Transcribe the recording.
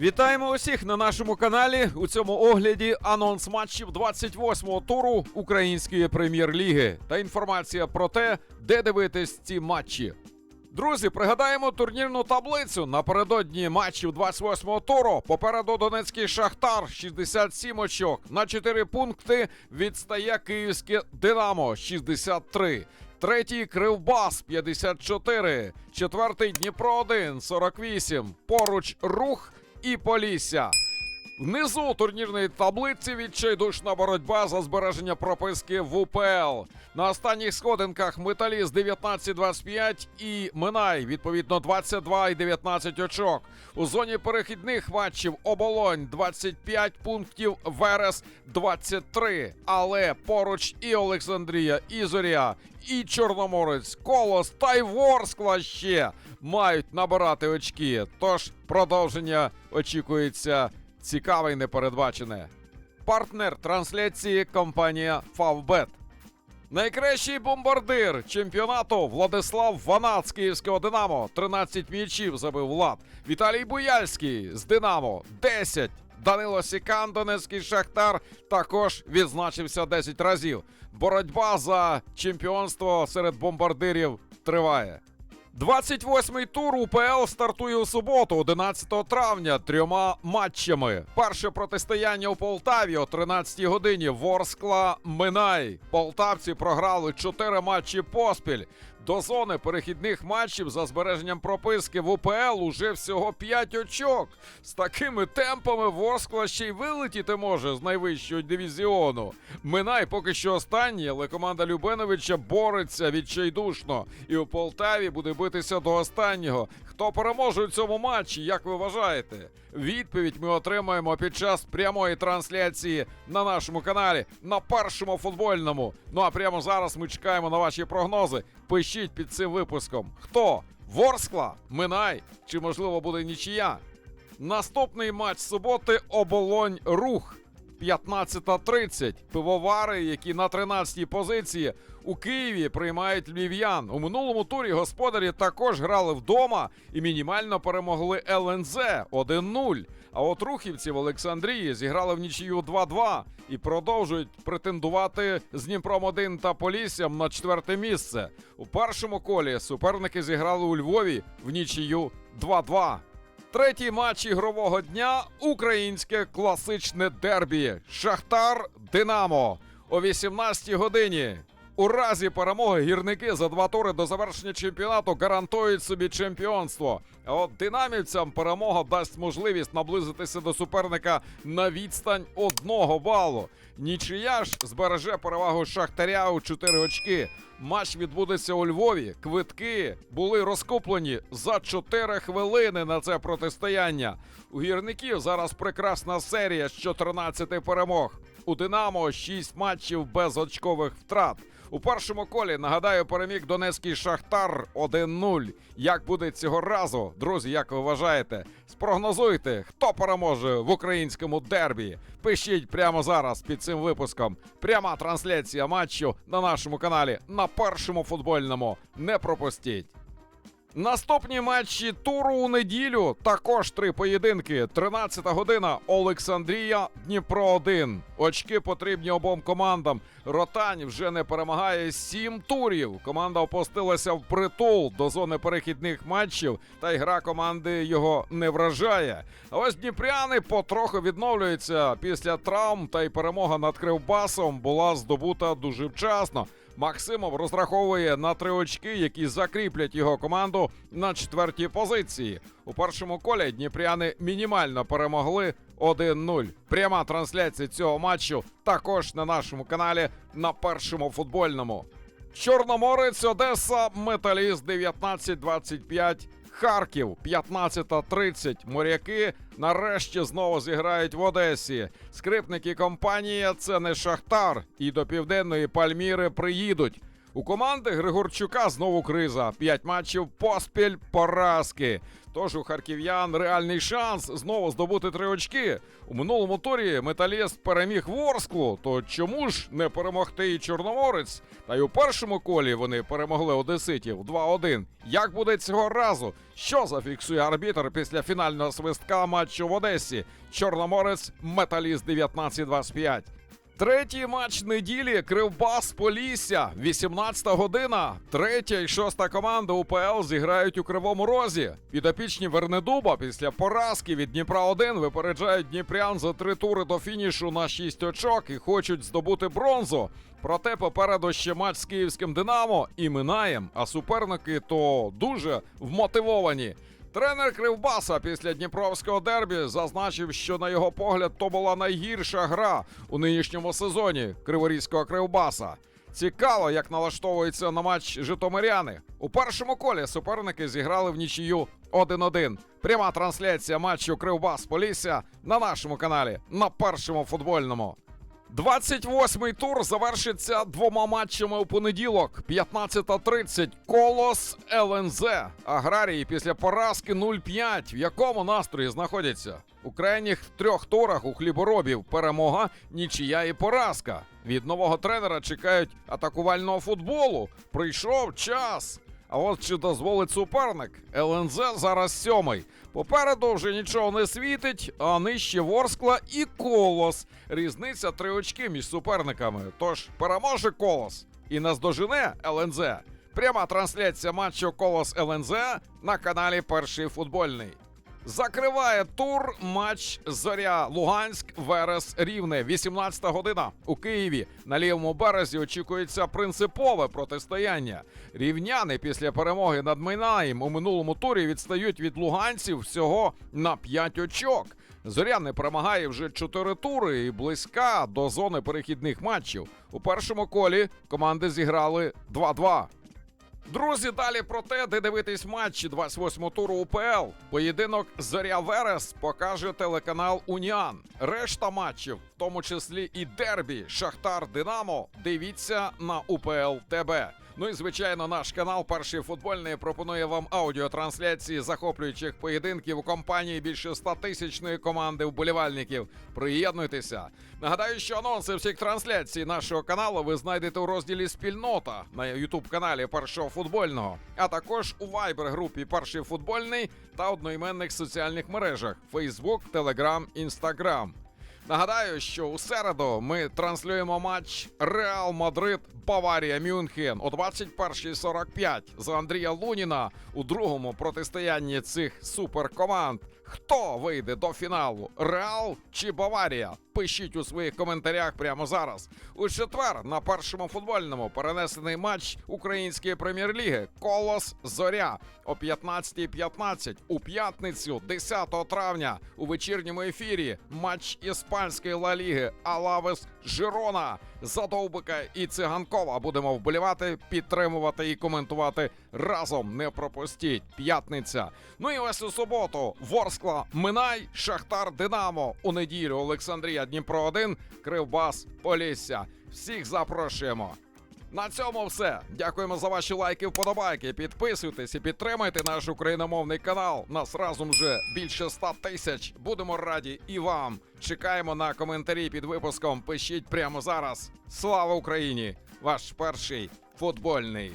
Вітаємо усіх на нашому каналі. У цьому огляді анонс матчів 28-го туру Української прем'єр-ліги та інформація про те, де дивитись ці матчі. Друзі, пригадаємо турнірну таблицю напередодні матчів 28-го туру. Попереду Донецький Шахтар 67 очок. На 4 пункти відстає Київське Динамо 63. Третій Кривбас 54. Четвертий Дніпро 1 48. Поруч рух і Полісся. Внизу турнірної таблиці відчайдушна боротьба за збереження прописки в УПЛ. На останніх сходинках Металіст 19-25 і Минай, відповідно, 22 і 19 очок. У зоні перехідних матчів Оболонь 25 пунктів, Верес 23. Але поруч і Олександрія, і Зоря, і Чорноморець, Колос та й Ворскла ще мають набирати очки. Тож продовження очікується цікаве і непередбачене. Партнер трансляції компанія Favbet. Найкращий бомбардир чемпіонату Владислав Ванац з Київського Динамо. 13 м'ячів забив Влад. Віталій Буяльський з Динамо 10. Данило Сікан, Донецький Шахтар, також відзначився 10 разів. Боротьба за чемпіонство серед бомбардирів триває. 28-й тур УПЛ стартує у суботу, 11 травня, трьома матчами. Перше протистояння у Полтаві о 13-й годині. Ворскла Минай. Полтавці програли чотири матчі поспіль. До зони перехідних матчів за збереженням прописки в УПЛ уже всього 5 очок. З такими темпами Ворскла ще й вилетіти може з найвищого дивізіону. Минай поки що останній, але команда Любеновича бореться відчайдушно. І у Полтаві буде битися до останнього. Хто переможе у цьому матчі, як ви вважаєте? Відповідь ми отримаємо під час прямої трансляції на нашому каналі на першому футбольному. Ну а прямо зараз ми чекаємо на ваші прогнози. Пишіть під цим випуском. Хто? Ворскла? Минай? Чи можливо буде нічия? Наступний матч суботи оболонь рух. 15.30. Пивовари, які на 13-й позиції у Києві приймають львів'ян. У минулому турі господарі також грали вдома і мінімально перемогли ЛНЗ 1-0. А от рухівці в Олександрії зіграли в нічию 2-2 і продовжують претендувати з Дніпром 1 та Поліссям на четверте місце. У першому колі суперники зіграли у Львові в нічию 2-2. Третій матч ігрового дня українське класичне дербі. Шахтар Динамо о 18 годині. У разі перемоги гірники за два тури до завершення чемпіонату гарантують собі чемпіонство. А от динамівцям перемога дасть можливість наблизитися до суперника на відстань одного балу. Нічия ж збереже перевагу Шахтаря у 4 очки. Матч відбудеться у Львові. Квитки були розкуплені за 4 хвилини на це протистояння. У гірників зараз прекрасна серія з 14 перемог. У Динамо 6 матчів без очкових втрат. У першому колі нагадаю, переміг Донецький Шахтар 1-0. Як буде цього разу, друзі? Як ви вважаєте? Спрогнозуйте, хто переможе в українському дербі. Пишіть прямо зараз під цим випуском. Пряма трансляція матчу на нашому каналі на першому футбольному. Не пропустіть. Наступні матчі туру у неділю. Також три поєдинки. 13 година. Олександрія, Дніпро 1. Очки потрібні обом командам. Ротань вже не перемагає сім турів. Команда опустилася в притул до зони перехідних матчів, та й гра команди його не вражає. А ось дніпряни потроху відновлюються після травм, та й перемога над Кривбасом була здобута дуже вчасно. Максимов розраховує на три очки, які закріплять його команду на четвертій позиції. У першому колі дніпряни мінімально перемогли 1-0. Пряма трансляція цього матчу також на нашому каналі на першому футбольному. Чорноморець, Одеса, Металіст 19-25. Харків 15.30. Моряки нарешті знову зіграють в Одесі. Скрипники компанія це не Шахтар, і до південної Пальміри приїдуть. У команди Григорчука знову криза. П'ять матчів поспіль поразки. Тож у харків'ян реальний шанс знову здобути три очки. У минулому турі металіст переміг Ворсклу. То чому ж не перемогти і Чорноморець? Та й у першому колі вони перемогли одеситів 2-1. Як буде цього разу? Що зафіксує арбітр після фінального свистка матчу в Одесі? Чорноморець Металіст 19-25. Третій матч неділі Кривбас Полісся. 18 година. Третя і шоста команда УПЛ зіграють у Кривому Розі. Підопічні Вернедуба після поразки від Дніпра 1 випереджають Дніпрян за три тури до фінішу на 6 очок і хочуть здобути бронзу. Проте попереду ще матч з київським Динамо і Минаєм. А суперники то дуже вмотивовані. Тренер Кривбаса після Дніпровського дербі зазначив, що на його погляд то була найгірша гра у нинішньому сезоні Криворізького Кривбаса. Цікаво, як налаштовується на матч Житомиряни. У першому колі суперники зіграли в нічию 1-1. Пряма трансляція матчу Кривбас Полісся на нашому каналі на першому футбольному. 28-й тур завершиться двома матчами у понеділок. 15.30 Колос ЛНЗ. Аграрії після поразки 0-5. В якому настрої знаходяться? У крайніх трьох турах у хліборобів перемога, нічия і поразка. Від нового тренера чекають атакувального футболу. Прийшов час. А от чи дозволить суперник? ЛНЗ зараз сьомий. Попереду вже нічого не світить, а нижче Ворскла і Колос. Різниця три очки між суперниками. Тож переможе Колос і наздожене ЛНЗ. Пряма трансляція матчу Колос ЛНЗ на каналі Перший футбольний. Закриває тур матч Зоря Луганськ Верес Рівне. 18 година у Києві. На лівому березі очікується принципове протистояння. Рівняни після перемоги над Майнаєм у минулому турі відстають від луганців всього на 5 очок. Зоря не перемагає вже 4 тури і близька до зони перехідних матчів. У першому колі команди зіграли 2-2. Друзі, далі про те, де дивитись матчі 28-го туру УПЛ. Поєдинок Зоря Верес покаже телеканал Уніан. Решта матчів, тому числі і Дербі, Шахтар Динамо. Дивіться на УПЛ ТБ. Ну і звичайно, наш канал Перший футбольний пропонує вам аудіотрансляції захоплюючих поєдинків у компанії більше 100 тисячної команди вболівальників. Приєднуйтеся. Нагадаю, що анонси всіх трансляцій нашого каналу ви знайдете у розділі Спільнота на Ютуб каналі Першого футбольного, а також у Viber групі Перший футбольний та одноіменних соціальних мережах Facebook, Telegram, Instagram. Нагадаю, що у середу ми транслюємо матч Реал Мадрид Баварія Мюнхен о 21.45 за Андрія Луніна у другому протистоянні цих суперкоманд. Хто вийде до фіналу? Реал чи Баварія? Пишіть у своїх коментарях прямо зараз. У четвер на першому футбольному перенесений матч української прем'єр-ліги Колос Зоря о 15.15 у п'ятницю, 10 травня, у вечірньому ефірі матч іспанської Ла Ліги Алавес Жирона. Задовбика і циганкова будемо вболівати, підтримувати і коментувати разом. Не пропустіть. П'ятниця. Ну і ось у суботу. Ворскла Минай, Шахтар Динамо. У неділю Олександрія Дніпро 1 Кривбас Полісся. Всіх запрошуємо. На цьому все. Дякуємо за ваші лайки, вподобайки. Підписуйтесь і підтримайте наш україномовний канал. Нас разом вже більше ста тисяч. Будемо раді і вам. Чекаємо на коментарі під випуском. Пишіть прямо зараз. Слава Україні! Ваш перший футбольний.